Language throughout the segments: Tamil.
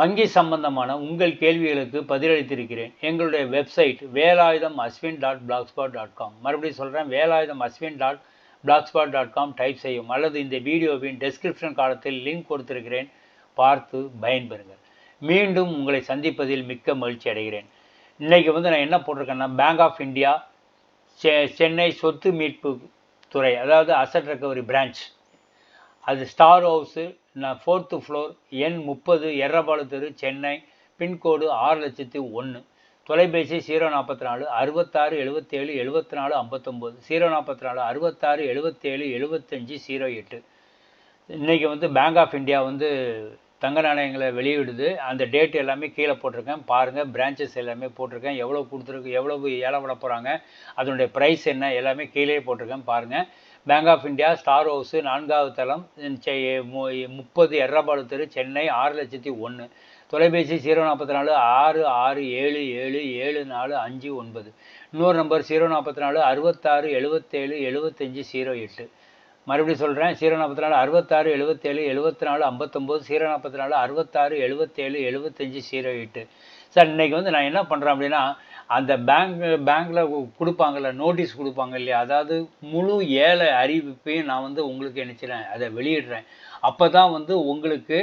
வங்கி சம்பந்தமான உங்கள் கேள்விகளுக்கு பதிலளித்திருக்கிறேன். எங்களுடைய website Velayudham Ashwin dot blogspot dot com. மறுபடியும் சொல்கிறேன் Velayudham Ashwin dot blogspot dot com type செய்யும். அல்லது இந்த வீடியோவின் டெஸ்கிரிப்ஷன் காலத்தில் லிங்க் கொடுத்திருக்கிறேன். பார்த்து பயன்பெறுங்கள். மீண்டும் உங்களை சந்திப்பதில் மிக்க மகிழ்ச்சி அடைகிறேன். இன்றைக்கி வந்து நான் என்ன போட்டிருக்கேன்னா பேங்க் ஆஃப் இந்தியா செ சென்னை சொத்து மீட்பு துறை அதாவது அசட் ரெக்கவரி பிரான்ச் அது ஸ்டார் ஹவுஸு நான் ஃபோர்த்து ஃப்ளோர் எண் முப்பது எர்ரபாடு தெரு சென்னை பின்கோடு ஆறு லட்சத்தி ஒன்று தொலைபேசி ஜீரோ நாற்பத்தி நாலு அறுபத்தாறு எழுபத்தேழு எழுபத்தி நாலு ஐம்பத்தொம்போது. ஜீரோ நாற்பத்தி நாலு அறுபத்தாறு எழுபத்தேழு எழுபத்தஞ்சி ஜீரோ எட்டு. இன்றைக்கி வந்து பேங்க் ஆஃப் இந்தியா வந்து தங்க நாணயங்களை வெளியிடுது. அந்த டேட் எல்லாமே கீழே போட்டிருக்கேன். பாருங்கள் பிரான்ச்சஸ் எல்லாமே போட்டிருக்கேன். எவ்வளோ கொடுத்துருக்கு எவ்வளவு ஏழை விட போகிறாங்க அதனுடைய ப்ரைஸ் என்ன எல்லாமே கீழே போட்டிருக்கேன். பாருங்கள் bank of India star house நான்காவது தளம் முப்பது எர்ரபாடு தெரு சென்னை ஆறு லட்சத்தி ஒன்று தொலைபேசி ஜீரோ நாற்பத்தி நாலு ஆறு ஆறு ஏழு ஏழு ஏழு நாலு அஞ்சு ஒன்பது. இன்னொரு நம்பர் ஜீரோ நாற்பத்தி நாலு அறுபத்தாறு எழுபத்தேழு எழுபத்தஞ்சி ஜீரோ எட்டு. மறுபடியும் சொல்கிறேன் ஜீரோ நாற்பத்தி நாலு அறுபத்தாறு எழுபத்தேழு எழுபத்தி நாலு ஐம்பத்தொம்போது ஜீரோ நாற்பத்தி நாலு அறுபத்தாறு எழுபத்தேழு எழுபத்தஞ்சி ஜீரோ எட்டு. சார் இன்றைக்கி வந்து நான் என்ன பண்ணுறேன் அப்படின்னா அந்த பேங்க் பேங்க்கில் கொடுப்பாங்கல்ல நோட்டீஸ் கொடுப்பாங்க இல்லையா? அதாவது முழு ஏழை அறிவிப்பையும் நான் வந்து உங்களுக்கு நினச்சிறேன் அதை வெளியிடுறேன். அப்போ தான் வந்து உங்களுக்கு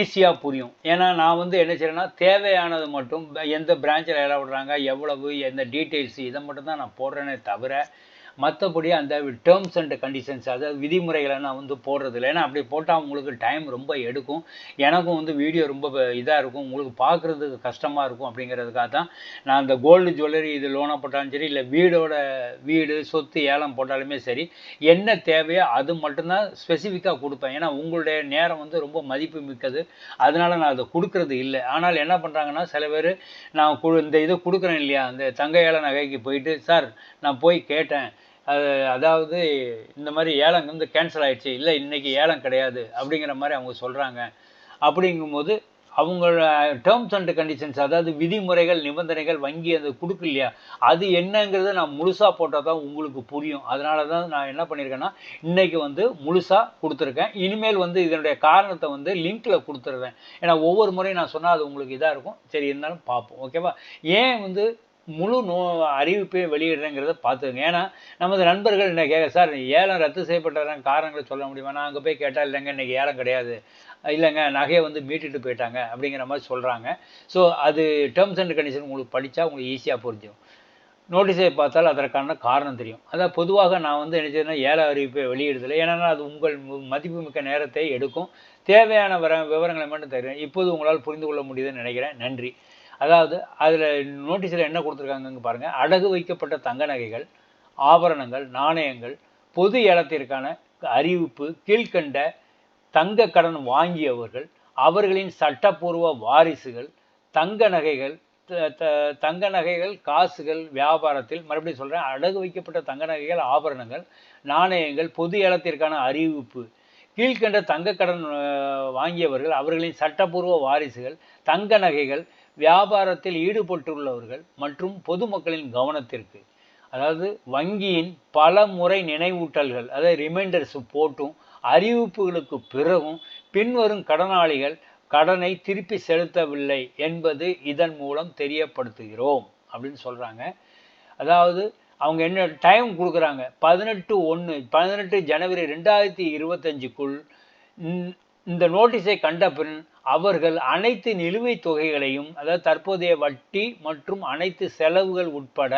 ஈஸியாக புரியும். ஏன்னா நான் வந்து என்ன செய்கிறேன்னா தேவையானது மட்டும் எந்த பிரான்ச்சில் இடம் விடுறாங்க எவ்வளவு எந்த டீட்டெயில்ஸ் இதை மட்டும் தான் நான் போடுறேனே தவிர மற்றபடி அந்த டேர்ம்ஸ் அண்ட் கண்டிஷன்ஸ் அதாவது விதிமுறைகளை நான் வந்து போடுறதில்ல. ஏன்னா அப்படி போட்டால் உங்களுக்கு டைம் ரொம்ப எடுக்கும். எனக்கும் வந்து வீடியோ ரொம்ப இதாக இருக்கும். உங்களுக்கு பார்க்குறதுக்கு கஷ்டமாக இருக்கும் அப்படிங்கிறதுக்காக தான் நான் அந்த கோல்டு ஜுவல்லரி இது லோனாக போட்டாலும் சரி இல்லை வீடோட வீடு சொத்து ஏலம் போட்டாலுமே சரி என்ன தேவையோ அது மட்டும்தான் ஸ்பெசிஃபிக்காக கொடுப்பேன். ஏன்னா உங்களுடைய நேரம் வந்து ரொம்ப மதிப்பு மிக்கது. அதனால் நான் அதை கொடுக்கறது இல்லை. ஆனால் என்ன பண்ணுறாங்கன்னா சில பேர் நான் கு இந்த இதை கொடுக்குறேன் இல்லையா? அந்த தங்க ஏல நகைக்கு போயிட்டு சார் நான் போய் கேட்டேன். அது அதாவது இந்த மாதிரி ஏலம் வந்து கேன்சல் ஆகிடுச்சு இல்லை இன்றைக்கி ஏலம் கிடையாது அப்படிங்கிற மாதிரி அவங்க சொல்கிறாங்க அப்படிங்கும்போது அவங்களோட டேர்ம்ஸ் அண்ட் கண்டிஷன்ஸ் அதாவது விதிமுறைகள் நிபந்தனைகள் வங்கி அது கொடுக்கு இல்லையா? அது என்னங்கிறத நான் முழுசாக போட்டால் தான் உங்களுக்கு புரியும். அதனால தான் நான் என்ன பண்ணியிருக்கேன்னா இன்றைக்கி வந்து முழுசாக கொடுத்துருக்கேன். இனிமேல் வந்து இதனுடைய காரணத்தை வந்து லிங்க்கில் கொடுத்துருவேன். ஏன்னா ஒவ்வொரு முறையும் நான் சொன்னால் அது உங்களுக்கு இதாக இருக்கும். சரி இருந்தாலும் பார்ப்போம். ஓகேவா ஏன் வந்து முழு நோ அறிவிப்பையும் வெளியிடுறேங்கிறத பார்த்துக்கோங்க. ஏன்னா நமது நண்பர்கள் என்ன கேட்க சார் ஏலம் ரத்து செய்யப்பட்டதான் காரணங்களை சொல்ல முடியுமா? நான் அங்கே போய் கேட்டால் இல்லைங்க இன்றைக்கி ஏலம் கிடையாது. இல்லைங்க நகையை வந்து மீட்டுட்டு போயிட்டாங்க அப்படிங்கிற மாதிரி சொல்கிறாங்க ஸோ அது டேர்ம்ஸ் அண்ட் கண்டிஷன் உங்களுக்கு படித்தா உங்களுக்கு ஈஸியாக புரிஞ்சிடும் நோட்டீஸை பார்த்தால் அதற்கான காரணம் தெரியும். அதான் பொதுவாக நான் வந்து என்ன செய்யணும் ஏல அறிவிப்பை வெளியிடுதலை. ஏன்னா அது உங்கள் மதிப்புமிக்க நேரத்தை எடுக்கும். தேவையான வர விவரங்களை மட்டும் தருவேன். இப்போது உங்களால் புரிந்து கொள்ள முடியுதுன்னு நினைக்கிறேன். நன்றி. அதாவது அதில் நோட்டீஸில் என்ன கொடுத்துருக்காங்கன்னு பாருங்கள் அடகு வைக்கப்பட்ட தங்க நகைகள் ஆபரணங்கள் நாணயங்கள் பொது ஏலத்திற்கான அறிவிப்பு கீழ்கண்ட தங்க கடன் வாங்கியவர்கள் அவர்களின் சட்டப்பூர்வ வாரிசுகள் தங்க நகைகள் தங்க நகைகள் காசுகள் வியாபாரத்தில் மறுபடியும் சொல்கிறேன் அடகு வைக்கப்பட்ட தங்க நகைகள் ஆபரணங்கள் நாணயங்கள் பொது ஏலத்திற்கான அறிவிப்பு கீழ்கண்ட தங்க கடன் வாங்கியவர்கள் அவர்களின் சட்டப்பூர்வ வாரிசுகள் தங்க நகைகள் வியாபாரத்தில் ஈடுபட்டுள்ளவர்கள் மற்றும் பொதுமக்களின் கவனத்திற்கு அதாவது வங்கியின் பல முறை நினைவூட்டல்கள் அதாவது ரிமைண்டர்ஸ் போட்டும் அறிவிப்புகளுக்கு பிறகும் பின்வரும் கடனாளிகள் கடனை திருப்பி செலுத்தவில்லை என்பது இதன் மூலம் தெரியப்படுத்துகிறோம் அப்படின்னு சொல்கிறாங்க அதாவது அவங்க என்ன டைம் கொடுக்குறாங்க? பதினெட்டு ஒன்று பதினெட்டு ஜனவரி ரெண்டாயிரத்தி இருபத்தஞ்சுக்குள் இந்த நோட்டீஸை கண்ட பின் அவர்கள் அனைத்து நிலுவைத் தொகைகளையும் அதாவது தற்போதைய வட்டி மற்றும் அனைத்து செலவுகள் உட்பட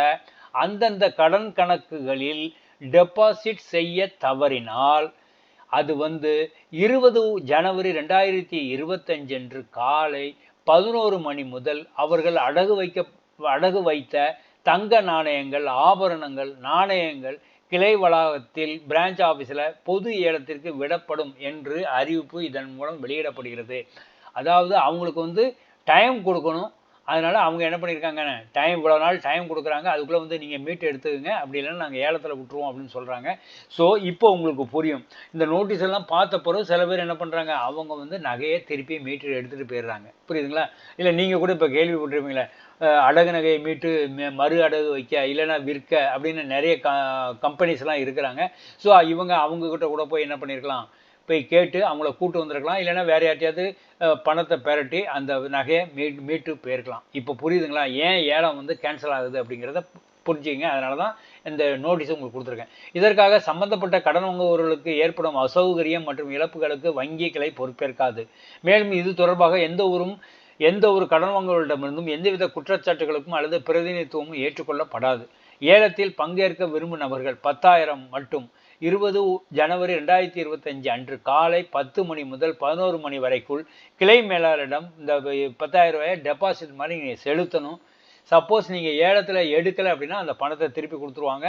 அந்தந்த கடன் கணக்குகளில் டெபாசிட் செய்ய தவறினால் அது வந்து இருபது ஜனவரி ரெண்டாயிரத்தி இருபத்தஞ்சன்று காலை பதினோரு மணி முதல் அவர்கள் அடகு வைக்க அடகு வைத்த தங்க நாணயங்கள் ஆபரணங்கள் நாணயங்கள் கிளை வளாகத்தில் பிரான்ச் ஆஃபீஸில் பொது ஏலத்திற்கு விடப்படும் என்று அறிவிப்பு இதன் மூலம் வெளியிடப்படுகிறது. அதாவது அவங்களுக்கு வந்து டைம் கொடுக்கணும். அதனால் அவங்க என்ன பண்ணியிருக்காங்க டைம் இவ்வளோ நாள் டைம் கொடுக்குறாங்க. அதுக்குள்ளே வந்து நீங்கள் மீட் எடுத்துக்கங்க. அப்படி இல்லைன்னா நாங்கள் ஏலத்தில் விட்டுருவோம் அப்படின்னு சொல்கிறாங்க ஸோ இப்போ உங்களுக்கு புரியும். இந்த நோட்டீஸ் எல்லாம் பார்த்த பிறகு சில பேர் என்ன பண்ணுறாங்க அவங்க வந்து நகையை திருப்பி மீட்டு எடுத்துகிட்டு போயிடுறாங்க. புரியுதுங்களா? இல்லை நீங்கள் கூட இப்போ கேள்விப்பட்டிருப்பீங்களே. அஹ் அடகு நகையை மீட்டு மறு அடகு வைக்க இல்லைன்னா விற்க அப்படின்னு நிறைய க கம்பெனிஸ்லாம் இருக்கிறாங்க. ஸோ இவங்க அவங்கக்கிட்ட கூட போய் என்ன பண்ணியிருக்கலாம் போய் கேட்டு அவங்கள கூட்டு வந்திருக்கலாம். இல்லைன்னா வேற யார்ட்டையாவது பணத்தை பெரட்டி அந்த நகையை மீட் மீட்டு போயிருக்கலாம். இப்போ புரியுதுங்களா? ஏன் ஏலம் வந்து கேன்சல் ஆகுது அப்படிங்கிறத புரிஞ்சுங்க அதனால தான் இந்த நோட்டீஸ் உங்களுக்கு கொடுத்துருக்கேன். இதற்காக சம்பந்தப்பட்ட கடன் வாங்குபவர்களுக்கு ஏற்படும் அசௌகரியம் மற்றும் இழப்புகளுக்கு வங்கி கிளை பொறுப்பேற்காது. மேலும் இது தொடர்பாக எந்த ஊரும் எந்த ஒரு கடன் வாங்குவர்களிடமிருந்தும் எந்தவித குற்றச்சாட்டுகளுக்கும் அல்லது பிரதிநிதித்துவமும் ஏற்றுக்கொள்ளப்படாது. ஏலத்தில் பங்கேற்க விரும்பும் நபர்கள் பத்தாயிரம் மட்டும் இருபது ஜனவரி ரெண்டாயிரத்தி இருபத்தஞ்சு அன்று காலை பத்து மணி முதல் பதினோரு மணி வரைக்குள் கிளை மேலாளரிடம் இந்த பத்தாயிரம் ரூபாயை டெபாசிட் மாதிரி நீங்கள் செலுத்தணும். சப்போஸ் நீங்கள் ஏலத்தில் எடுக்கலை அப்படின்னா அந்த பணத்தை திருப்பி கொடுத்துருவாங்க.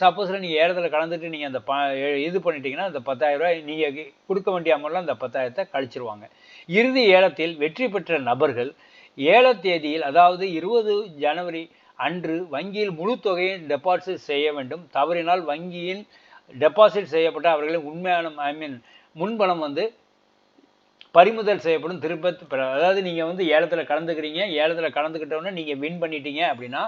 சப்போஸில் நீங்கள் ஏலத்தில் கலந்துட்டு நீங்கள் அந்த ப எ- இது பண்ணிட்டீங்கன்னா அந்த பத்தாயிரம் ரூபாய் நீங்கள் கொடுக்க வேண்டிய அமௌண்ட்டில் அந்த பத்தாயிரத்தை கழிச்சிருவாங்க. இறுதி ஏலத்தில் வெற்றி பெற்ற நபர்கள் ஏல தேதியில் அதாவது இருபது ஜனவரி அன்று வங்கியில் முழு தொகையை டெபாசிட் செய்ய வேண்டும். தவறினால் வங்கியின் டெபாசிட் செய்யப்பட்ட அவர்களின் உண்மையான ஐ மீன் முன்பணம் வந்து பறிமுதல் செய்யப்படும் திரும்ப அதாவது நீங்கள் வந்து ஏலத்தில் கலந்துக்கிறீங்க ஏலத்தில் கலந்துக்கிட்டோன்னே நீங்கள் வின் பண்ணிட்டீங்க அப்படின்னா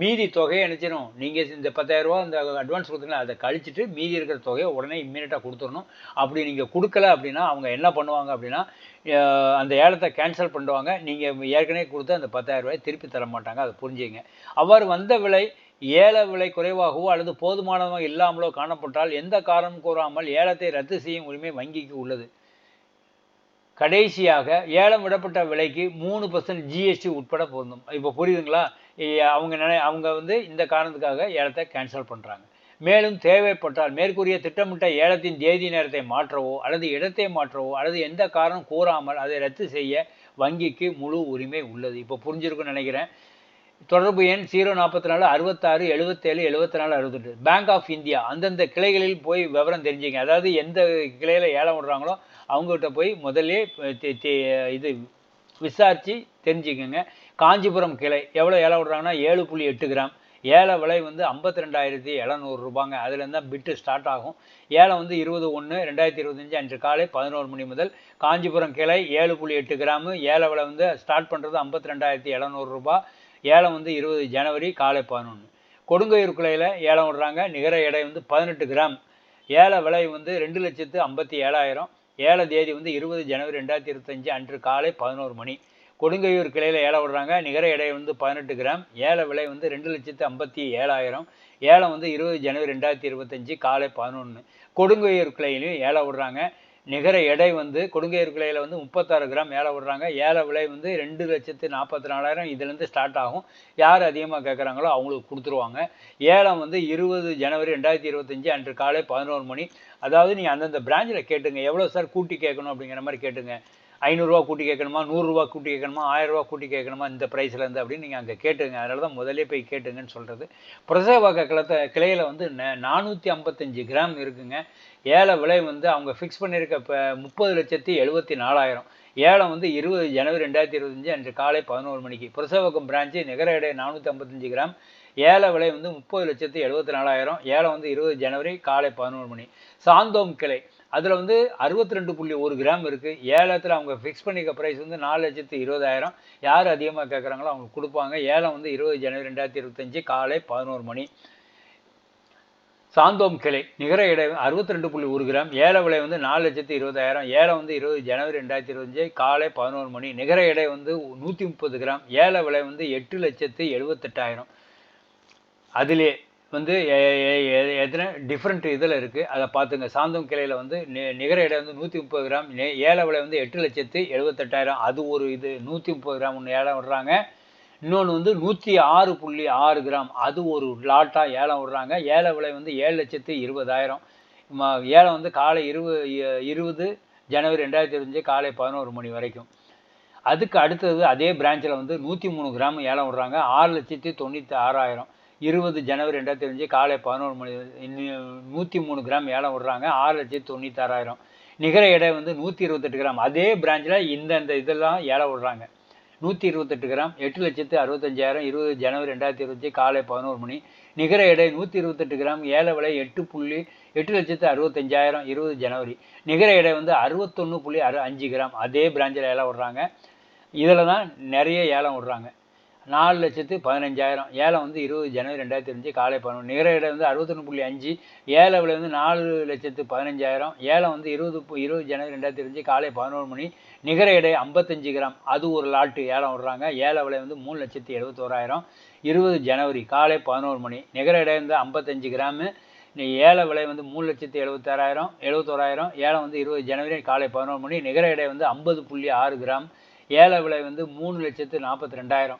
மீதி தொகையை நினச்சிடும் நீங்கள் இந்த 10000 ரூபா இந்த அட்வான்ஸ் கொடுத்தீங்களா அதை கழிச்சிட்டு மீதி இருக்கிற தொகையை உடனே இம்மீடியட்டாக கொடுத்துடணும். அப்படி நீங்கள் கொடுக்கல அப்படின்னா அவங்க என்ன பண்ணுவாங்க அப்படின்னா அந்த ஏலத்தை கேன்சல் பண்ணுவாங்க. நீங்கள் ஏற்கனவே கொடுத்து அந்த பத்தாயிரரூபாயை திருப்பி தர மாட்டாங்க அதை புரிஞ்சுங்க அவ்வாறு வந்த விலை ஏல விலை குறைவாகவோ அல்லது போதுமானதாக இல்லாமலோ காணப்பட்டால் எந்த காரணம் கூறாமல் ஏலத்தை ரத்து செய்யும் உரிமை வங்கிக்கு உள்ளது. கடைசியாக ஏலம் விடப்பட்ட விலைக்கு மூணு பர்சன்ட் ஜிஎஸ்டி உட்பட பொருந்தும். இப்போ புரியுதுங்களா? அவங்க நினை அவங்க வந்து இந்த காரணத்துக்காக ஏலத்தை கேன்சல் பண்ணுறாங்க மேலும் தேவைப்பட்டால் மேற்கூறிய திட்டமிட்ட ஏலத்தின் தேதி நேரத்தை மாற்றவோ அல்லது இடத்தை மாற்றவோ அல்லது எந்த காரணம் கூறாமல் அதை ரத்து செய்ய வங்கிக்கு முழு உரிமை உள்ளது. இப்போ புரிஞ்சிருக்கும்னு நினைக்கிறேன். தொடர்பு எண் ஜீரோ நாற்பத்தி நாலு அறுபத்தாறு எழுபத்தேழு எழுபத்தி நாலு அறுபத்தெட்டு. பேங்க் ஆஃப் இந்தியா அந்தந்த கிளைகளில் போய் விவரம் தெரிஞ்சுங்க. அதாவது எந்த கிளையில் ஏலம் விடுறாங்களோ அவங்ககிட்ட போய் முதல்ல இது விசாரித்து தெரிஞ்சுக்கோங்க. காஞ்சிபுரம் கிளை எவ்வளோ ஏலம் விடுறாங்கன்னா ஏழு புள்ளி எட்டு கிராம். ஏல விலை வந்து ஐம்பத்தி ரெண்டாயிரத்தி எழுநூறு ரூபாங்க. அதுலேருந்து தான் பிட்டு ஸ்டார்ட் ஆகும். ஏலம் வந்து இருபது ஒன்று ரெண்டாயிரத்தி இருபத்தஞ்சு அன்று காலை பதினோரு மணி முதல் காஞ்சிபுரம் கிளை ஏழு புள்ளி எட்டு கிராமு. ஏல விலை வந்து ஸ்டார்ட் பண்ணுறது ஐம்பத்தி ரெண்டாயிரத்தி எழுநூறு ரூபாய் ஏலம் வந்து இருபது ஜனவரி காலை பதினொன்று கொடுங்கையூர் குலையில் ஏலம் விடுறாங்க. நிகர எடை வந்து பதினெட்டு கிராம். ஏல விலை வந்து ரெண்டு லட்சத்து ஐம்பத்தி ஏழாயிரம். ஏல தேதி வந்து இருபது ஜனவரி ரெண்டாயிரத்தி இருபத்தஞ்சு அன்று காலை பதினோரு மணி. கொடுங்கையூர் கிளையில் ஏலம் விடுறாங்க. நிகர எடை வந்து பதினெட்டு கிராம். ஏல விலை வந்து ரெண்டு லட்சத்து ஐம்பத்தி ஏழாயிரம். ஏலம் வந்து இருபது ஜனவரி ரெண்டாயிரத்தி இருபத்தஞ்சு காலை பதினொன்று கொடுங்கையூர் கிளையிலையும் ஏலம் விடுறாங்க. நிகர எடை வந்து கொடுங்கையூர் கிளையில் வந்து முப்பத்தாறு கிராம் ஏலம் விடுறாங்க. ஏழை விலை வந்து ரெண்டு லட்சத்து நாற்பத்தி நாலாயிரம் இதுலேருந்து ஸ்டார்ட் ஆகும். யார் அதிகமாக கேட்குறாங்களோ அவங்களுக்கு கொடுத்துருவாங்க. ஏலம் வந்து இருபது ஜனவரி ரெண்டாயிரத்தி இருபத்தஞ்சு அன்று காலை பதினோரு மணி. அதாவது நீங்கள் அந்தந்த பிராஞ்சில் கேட்டுங்க. எவ்வளோ சார் கூட்டி கேட்கணும் அப்படிங்கிற மாதிரி கேட்டுங்க. ஐநூறுரூவா கூட்டி கேட்கணுமா? நூறுரூவா கூட்டி கேட்கணுமா? ஆயிரரூவா கூட்டி கேட்கணுமா? இந்த ப்ரைஸ்லேருந்து அப்படின்னு நீங்கள் அங்கே கேட்டுங்க அதனால தான் முதலே போய் கேட்டுங்கன்னு சொல்கிறது பிரசவக கிளத்தை கிளையில் வந்து நானூற்றி ஐம்பத்தஞ்சு கிராம் இருக்குங்க. ஏல விலை வந்து அவங்க ஃபிக்ஸ் பண்ணியிருக்க இப்போ முப்பது லட்சத்தி எழுபத்தி நாலாயிரம். ஏலம் வந்து இருபது ஜனவரி ரெண்டாயிரத்தி இருபத்தஞ்சு அன்று காலை பதினோரு மணிக்கு. பிரசவகம் பிரான்ச்சு நிகர எடை நானூற்றி ஐம்பத்தஞ்சு கிராம். ஏல விலை வந்து முப்பது லட்சத்தி எழுபத்தி நாலாயிரம். ஏலம் வந்து இருபது ஜனவரி காலை பதினோரு மணி. சாந்தோம் கிளை. அதில் வந்து அறுபத்தி ரெண்டு புள்ளி ஒரு கிராம் இருக்குது ஏலத்தில் அவங்க ஃபிக்ஸ் பண்ணிக்க ப்ரைஸ் வந்து நாலு லட்சத்து இருபதாயிரம். யார் அதிகமாக கேட்குறாங்களோ அவங்களுக்கு கொடுப்பாங்க. ஏலம் வந்து இருபது ஜனவரி ரெண்டாயிரத்தி இருபத்தஞ்சி காலை பதினோரு மணி. சாந்தோம் கிளை நிகர இடை அறுபத்தி ரெண்டு புள்ளி ஒரு கிராம். ஏல விலை வந்து நாலு லட்சத்து இருபதாயிரம். ஏலம் வந்து இருபது ஜனவரி ரெண்டாயிரத்தி இருபத்தஞ்சு காலை பதினோரு மணி. நிகர எடை வந்து நூற்றி முப்பது கிராம். ஏல விலை வந்து எட்டு லட்சத்து எழுபத்தெட்டாயிரம் அதிலே வந்து எத்தனை டிஃப்ரெண்ட் இதில் இருக்குது அதை பார்த்துங்க. சாந்தம் கிளையில் வந்து நி- நிகர எடை வந்து நூற்றி முப்பது கிராம். நே- ஏல விலை வந்து எட்டு லட்சத்து எழுபத்தெட்டாயிரம் அது ஒரு இது. நூற்றி முப்பது கிராம் ஒன்று ஏலம் விடுறாங்க. இன்னொன்று வந்து நூற்றி ஆறு புள்ளி ஆறு கிராம். அது ஒரு லாட்டாக ஏலம் விடுறாங்க. ஏல விலை வந்து ஏழு லட்சத்து இருபதாயிரம். ம- ஏலம் வந்து காலை இருபது இருபது ஜனவரி ரெண்டாயிரத்தி இருபத்தஞ்சு காலை பதினோரு மணி வரைக்கும். அதுக்கு அடுத்தது அதே பிரான்ச்சில் வந்து நூற்றி மூணு கிராம் ஏலம் விடுறாங்க. ஆறு லட்சத்தி தொண்ணூற்றி ஆறாயிரம் இருபது ஜனவரி ரெண்டாயிரத்தி அஞ்சு காலை பதினோரு மணி நூற்றி மூணு கிராம் ஏலம் விடுறாங்க. ஆறு லட்சத்தி தொண்ணூத்தாறாயிரம். நிகர எடை வந்து நூற்றி இருபத்தெட்டு கிராம். அதே பிரான்ச்சில் இந்தந்த இதெல்லாம் ஏலம் விடுறாங்க. நூற்றி இருபத்தெட்டு கிராம் எட்டு லட்சத்து அறுபத்தஞ்சாயிரம் இருபது ஜனவரி ரெண்டாயிரத்தி இருபத்தி காலை பதினோரு மணி. நிகர எடை நூற்றி இருபத்தெட்டு கிராம் ஏல விலை எட்டு புள்ளி எட்டு லட்சத்து அறுபத்தஞ்சாயிரம் இருபது ஜனவரி. நிகர எடை வந்து அறுபத்தொன்று புள்ளி அறு அஞ்சு கிராம். அதே பிரான்ச்சில் ஏலம் விடுறாங்க. இதில் தான் நிறைய ஏலம் விடுறாங்க. நாலு லட்சத்து பதினஞ்சாயிரம். ஏலம் வந்து இருபது ஜனவரி ரெண்டாயிரத்தி அஞ்சு காலை பதினொன்று. நிகர இடம் வந்து அறுபத்தொன்று புள்ளி அஞ்சு. ஏல விலை வந்து நாலு லட்சத்து பதினஞ்சாயிரம். ஏலம் வந்து இருபது பு- இருபது ஜனவரி ரெண்டாயிரத்தி அஞ்சு காலை பதினோரு மணி. நிகர எடை ஐம்பத்தஞ்சு கிராம். அது ஒரு லாட்டு ஏலம் விடுறாங்க. ஏல விலை வந்து மூணு லட்சத்து எழுபத்தோராயிரம் இருபது ஜனவரி காலை பதினோரு மணி. நிகர எடை வந்து ஐம்பத்தஞ்சு கிராமு. ஏல விலை வந்து மூணு லட்சத்து எழுபத்தாறாயிரம் எழுபத்தோராயிரம் ஏலம் வந்து இருபது ஜனவரி காலை பதினோரு மணி. நிகர எடை வந்து ஐம்பது புள்ளி ஆறு கிராம். ஏல விலை வந்து மூணு லட்சத்து நாற்பத்தி ரெண்டாயிரம்.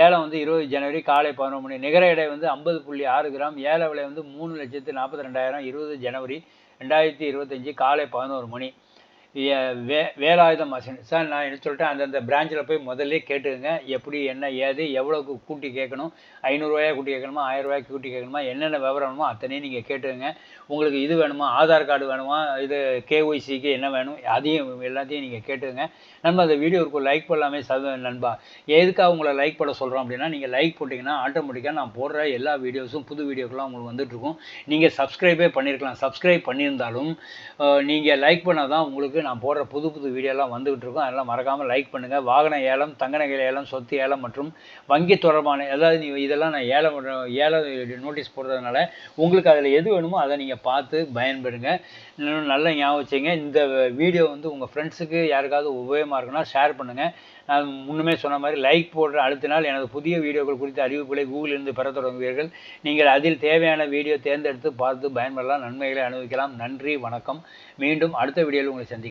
ஏலம் வந்து இருபது ஜனவரி காலை பதினொரு மணி. நிகர எடை வந்து ஐம்பது புள்ளி ஆறு கிராம். ஏல விலை வந்து மூணு லட்சத்து நாற்பத்தி ரெண்டாயிரம் இருபது ஜனவரி ரெண்டாயிரத்தி இருபத்தஞ்சி காலை பதினோரு மணி. வே வேலாயுதம் மசின். சார் நான் என்ன சொல்லிட்டேன் அந்தந்த பிரான்ச்சில் போய் முதல்ல கேட்டுக்கங்க. எப்படி என்ன ஏது எவ்வளோக்கு கூட்டி கேட்கணும் ஐநூறுரூவாயா கூட்டி கேட்கணுமா ஆயிரம் ரூபாய்க்கு கூட்டி கேட்கணுமா என்னென்ன விவரம் வேணுமோ அத்தனையும் நீங்கள் கேட்டுக்கங்க. உங்களுக்கு இது வேணுமா ஆதார் கார்டு வேணுமா இது கேஒய்சிக்கு என்ன வேணும் அதையும் எல்லாத்தையும் நீங்கள் கேட்டுக்கங்க. நம்ம அந்த வீடியோவுக்கு லைக் பண்ணலாமே சத நண்பா. எதுக்காக உங்களை லைக் பண்ண சொல்கிறோம் அப்படின்னா நீங்கள் லைக் போட்டிங்கன்னா ஆட்டோமேட்டிக்காக நான் போடுற எல்லா வீடியோஸும் புது வீடியோக்கெல்லாம் உங்களுக்கு வந்துட்டுருக்கும். நீங்கள் சப்ஸ்கிரைபே பண்ணியிருக்கலாம் சப்ஸ்கிரைப் பண்ணியிருந்தாலும் நீங்கள் லைக் பண்ணால் தான் உங்களுக்கு நான் போடுற புது புது வீடியோலாம் வந்துகிட்டு இருக்கும். அதெல்லாம் மறக்காமல் லைக் பண்ணுங்கள் வாகன ஏலம் தங்க நகை ஏலம் சொத்து ஏலம் மற்றும் வங்கி தொடர்பான அதாவது நீ இதெல்லாம் நான் ஏலம் ஏலம் நோட்டீஸ் போடுறதுனால உங்களுக்கு அதில் எது வேணுமோ அதை நீங்கள் பார்த்து பயன்பெறுங்க இன்னும் நல்ல ஞாபகம் வச்சுங்க. இந்த வீடியோ வந்து உங்கள் ஃப்ரெண்ட்ஸுக்கு யாருக்காவது உபயோகமாக இருக்குன்னா ஷேர் பண்ணுங்கள் நான் முன்னுமே சொன்ன மாதிரி லைக் போடுற அடுத்த நாள் எனது புதிய வீடியோக்கள் குறித்த அறிவிப்புகளை கூகுளிலிருந்து பெற தொடங்குவீர்கள். நீங்கள் அதில் தேவையான வீடியோ தேர்ந்தெடுத்து பார்த்து பயன்பெறலாம் நன்மைகளை அனுபவிக்கலாம். நன்றி வணக்கம். மீண்டும் அடுத்த வீடியோவில் உங்களை சந்திக்கிறேன்.